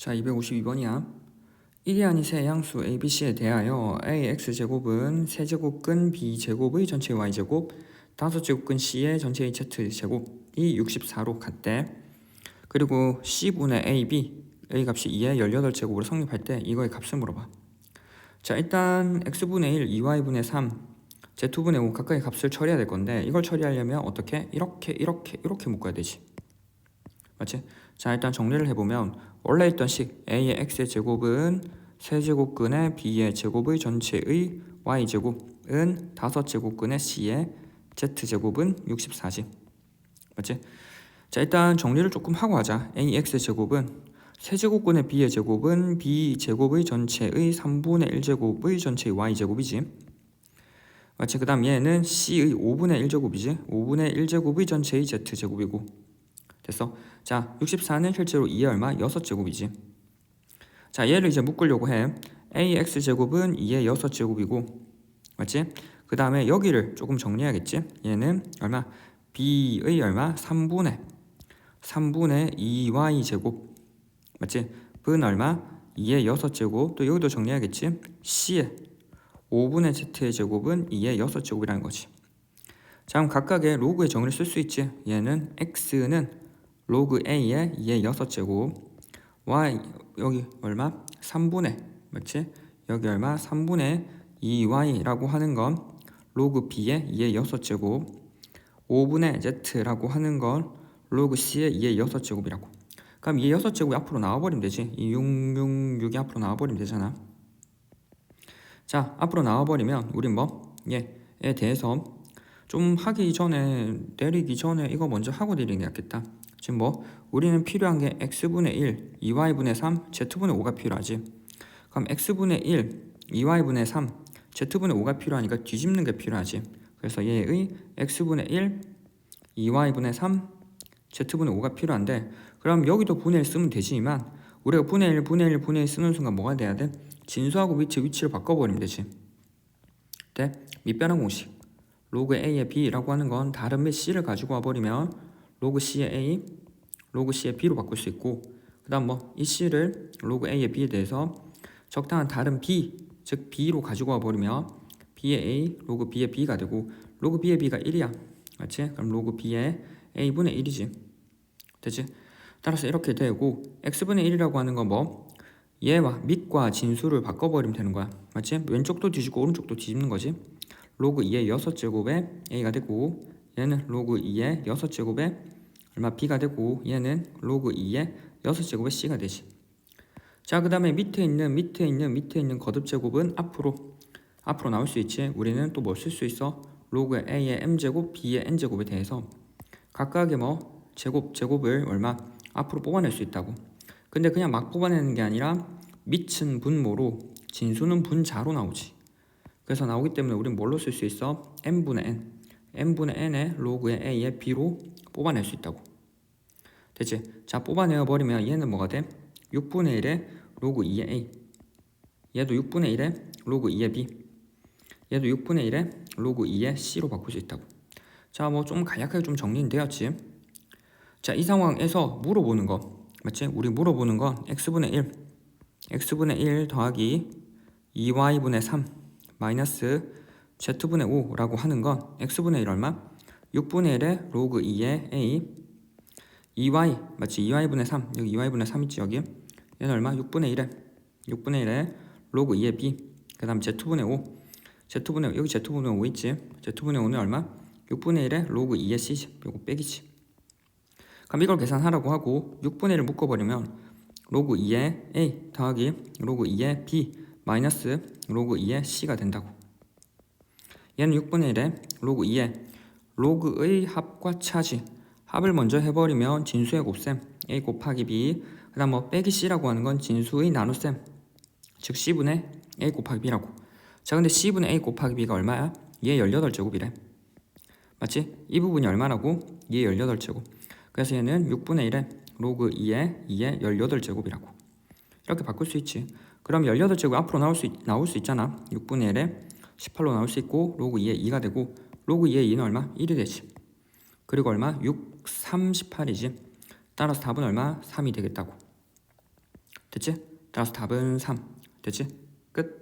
자, 252번이야. 1이 아닌 세 양수 a, b, c에 대하여 ax 제곱은 세제곱근 b 제곱의 전체 y 제곱, 다섯 제곱근 c의 전체 z 제곱이 64로 같대. 그리고 c분의 a, b a 값이 2의 18제곱으로 성립할 때 이거의 값을 물어봐. 자, 일단 x분의 1, 2y분의 3, z2분의 5 각각의 값을 처리해야 될 건데 이걸 처리하려면 어떻게? 이렇게 이렇게 이렇게 묶어야 되지. 맞지? 자, 일단 정리를 해보면 원래 있던 식 a의 x의 제곱은 세제곱근의 b의 제곱의 전체의 y 제곱은 다섯 제곱근의 c의 z 제곱은 64지. 맞지? 자, 일단 정리를 조금 하고 하자. a x 제곱은 세제곱근의 b의 제곱은 b 제곱의 전체의 3분의 1제곱의 전체의 y 제곱이지. 맞지? 그다음 얘는 c의 5분의 1제곱이지. 5분의 1제곱의 전체의 z 제곱이고. 됐어? 자, 64는 실제로 2의 얼마? 6제곱이지. 자, 얘를 이제 묶으려고 해. ax 제곱은 2의 6제곱이고. 맞지? 그 다음에 여기를 조금 정리해야겠지? 얘는 얼마? b의 얼마? 3분의 3분의 2y 제곱. 맞지? v는 얼마? 2의 6제곱. 또 여기도 정리해야겠지? c의 5분의 z의 제곱은 2의 6제곱이라는 거지. 자, 그럼 각각의 로그의 정의를 쓸 수 있지? 얘는 x는 로그 a의 2의 6제곱 y 여기 얼마? 3분의 맞지? 여기 얼마? 3분의 2y라고 하는 건 로그 b의 2의 6제곱 5분의 z라고 하는 건 로그 c의 2의 6제곱이라고 그럼 2의 6제곱이 앞으로 나와버리면 되지 이 666이 앞으로 나와버리면 되잖아 자 앞으로 나와버리면 우린 뭐? 얘에 대해서 좀 하기 전에 내리기 전에 이거 먼저 하고 내리는 게 낫겠다 지금 뭐 우리는 필요한 게 x분의 1, 2y분의 3, z분의 5가 필요하지. 그럼 x분의 1, 2y분의 3, z분의 5가 필요하니까 뒤집는 게 필요하지. 그래서 얘의 x분의 1, 2y분의 3, z분의 5가 필요한데 그럼 여기도 분의 1 쓰면 되지만 우리가 분의 1, 분의 1, 분의 1 쓰는 순간 뭐가 돼야 돼? 진수하고 위치, 위치를 바꿔버리면 되지. 네? 밑변환 공식. 로그 a의 b라고 하는 건 다른 몇 c를 가지고 와버리면 로그 c의 a, 로그 c의 b로 바꿀 수 있고 그 다음 뭐 이 c를 로그 a의 b에 대해서 적당한 다른 b, 즉 b로 가지고 와버리면 b의 a, 로그 b의 b가 되고 로그 b의 b가 1이야. 맞지? 그럼 로그 b의 a분의 1이지. 되지? 따라서 이렇게 되고 x분의 1이라고 하는 건 뭐? 얘와 밑과 진수를 바꿔버리면 되는 거야. 맞지? 왼쪽도 뒤집고 오른쪽도 뒤집는 거지. 로그 2의 6제곱에 a가 되고 얘는 로그 2의 6제곱에 얼마 b가 되고 얘는 로그 2의 6제곱에 c가 되지. 자, 그다음에 밑에 있는 밑에 있는 밑에 있는 거듭 제곱은 앞으로 앞으로 나올 수 있지. 우리는 또 뭘 쓸 수 있어? 로그 a의 m 제곱, b의 n 제곱에 대해서 각각의 뭐 제곱 제곱을 얼마 앞으로 뽑아낼 수 있다고. 근데 그냥 막 뽑아내는 게 아니라 밑은 분모로 진수는 분자로 나오지. 그래서 나오기 때문에 우리는 뭘로 쓸 수 있어? n분의 n. n분의 n의 로그의 a의 b로 뽑아낼 수 있다고. 됐지? 자, 뽑아내어 버리면 얘는 뭐가 돼? 6분의 1의 로그 2의 a. 얘도 6분의 1의 로그 2의 b. 얘도 6분의 1의 로그 2의 c로 바꿀 수 있다고. 자, 뭐 좀 간략하게 좀 정리는 되었지. 자, 이 상황에서 물어보는 거. 맞지? 우리 물어보는 건 x분의 1. x분의 1 더하기 2y분의 3 마이너스 z분의 5라고 하는 건 x분의 1 얼마? 6분의 1의 로그 2의 a 2y 맞지? 2y분의 3 여기 2y분의 3 있지 여기 얘는 얼마? 6분의 1에 6분의 1에 로그 2의 b 그 다음 z분의 5 z분의 여기 z분의 5 있지? z분의 5는 얼마? 6분의 1에 로그 2의 c 요거 빼기지 그럼 이걸 계산하라고 하고 6분의 1을 묶어버리면 로그 2의 a 더하기 로그 2의 b 마이너스 로그 2의 c가 된다고 얘는 6분의 1에 로그 2의 로그의 합과 차지 합을 먼저 해버리면 진수의 곱셈 a 곱하기 b 그 다음 뭐 빼기 c라고 하는 건 진수의 나눗셈 즉 c분의 a 곱하기 b라고 자 근데 c분의 a 곱하기 b가 얼마야? 얘 18제곱이래 맞지? 이 부분이 얼마라고? 얘 18제곱 그래서 얘는 6분의 1에 로그 2의 2의 18제곱이라고 이렇게 바꿀 수 있지 그럼 18제곱 앞으로 나올 수, 있, 나올 수 있잖아 6분의 1에 18로 나올 수 있고 로그 2의 2가 되고 로그 2의 2는 얼마? 1이 되지 그리고 얼마? 6, 3, 18이지 따라서 답은 얼마? 3이 되겠다고? 됐지? 따라서 답은 3 됐지? 끝